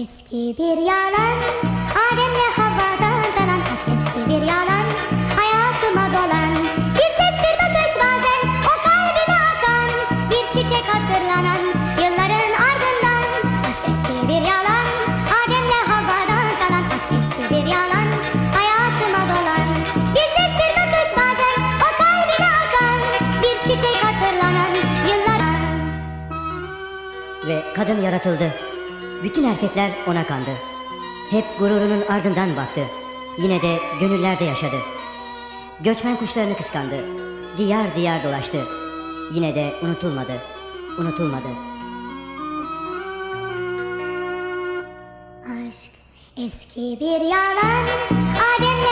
Eski bir yalan. Adem'le Havva'dan kalan aşk eski bir yalan. Hayatıma dolan Bir ses bir bakış bazen O kalbime akan. Bir çiçek hatırlanan Yılların ardından Aşk eski bir yalan. Adem'le Havva'dan kalan aşk eski bir yalan. Hayatıma dolan Bir ses bir bakış bazen O kalbime akan. Bir çiçek hatırlanan Yılların Ve kadın yaratıldı. Bütün erkekler ona kandı. Hep gururunun ardından baktı. Yine de gönüllerde yaşadı. Göçmen kuşlarını kıskandı. Diyar diyar dolaştı. Yine de unutulmadı. Unutulmadı. Aşk eski bir yalan Adem'le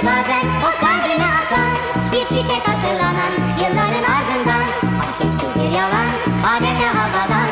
Güneş bazen o kabrine atan Bir çiçek hatırlanan yılların ardından. Aşk eski bir yalan Adem'le havadan.